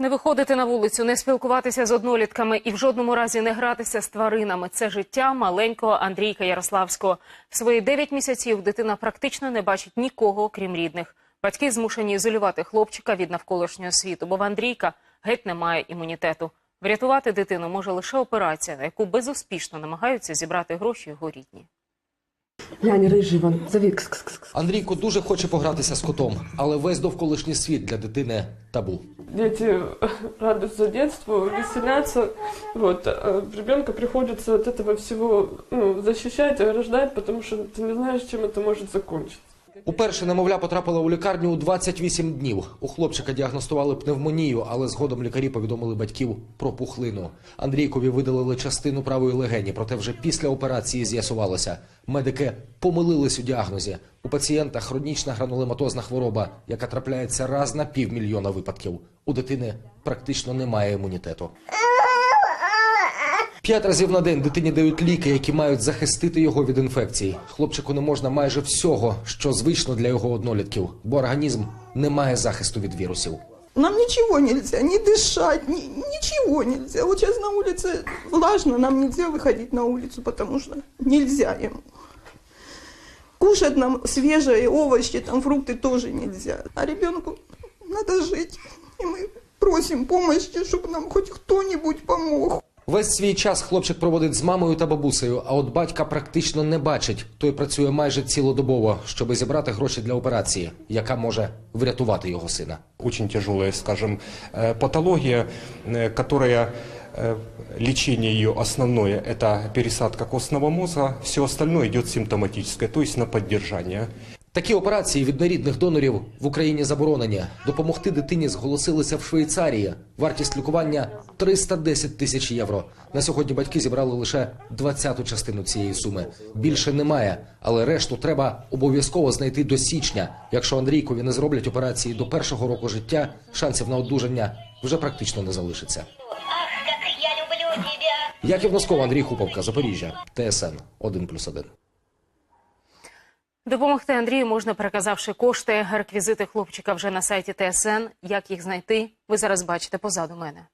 Не виходити на вулицю, не спілкуватися з однолітками і в жодному разі не гратися з тваринами. Це життя маленького Андрійка Ярославського. В свої 9 місяців дитина практично не бачить нікого, окрім рідних. Батьки змушені ізолювати хлопчика від навколишнього світу, бо в Андрійка геть немає імунітету. Врятувати дитину може лише операція, на яку безуспішно намагаються зібрати гроші його рідні. Глянь, рижий вон, зови. Кс -кс -кс. Андрійко дуже хоче погратися з котом, але весь довколишній світ для дитини табу. дети радуются детству, веселятся. Вот. А ребенка приходится от этого всего ну, защищать, ограждать, потому что ты не знаешь, чем это может закончиться. Уперше немовля потрапила у лікарню у 28 днів. У хлопчика діагностували пневмонію, але згодом лікарі повідомили батьків про пухлину. Андрійкові видалили частину правої легені, проте вже після операції з'ясувалося. Медики помилились у діагнозі. У пацієнта хронічна гранулематозна хвороба, яка трапляється раз на півмільйона випадків. У дитини практично немає імунітету. П'ять разів на день дитині дають ліки, які мають захистити його від інфекцій. Хлопчику не можна майже всього, що звично для його однолітків, бо організм не має захисту від вірусів. Нам ничего нельзя, не дышать, ни- ничего нельзя. Вот сейчас на улице влажно, нам нельзя выходить на улицу, потому что нельзя ему. Кушать нам свежие овощи, там фрукты тоже нельзя. А ребенку надо жить. И мы просим помощи, чтобы нам хоть кто-нибудь помог. Весь свій час хлопчик проводить з мамою та бабусею, а от батька практично не бачить. Той працює майже цілодобово, щоби зібрати гроші для операції, яка може врятувати його сина. очень тяжелая, скажем, э, патология, э, которая э, лечение ее основное – это пересадка костного мозга, все остальное идет симптоматическое, то есть на поддержание. Такі операції від нерідних донорів в Україні заборонені. Допомогти дитині зголосилися в Швейцарії. Вартість лікування 310 тисяч євро. На сьогодні батьки зібрали лише 20-ту частину цієї суми. Більше немає, але решту треба обов'язково знайти до січня. Якщо Андрійкові не зроблять операції до першого року життя, шансів на одужання вже практично не залишиться. Ах, как я люблю тебя! Яків Носков, Андрій Хуповка, Запоріжжя, ТСН 1+,1. Допомогти Андрію можна переказавши кошти. Реквізити хлопчика вже на сайті ТСН. Як їх знайти? Ви зараз бачите позаду мене.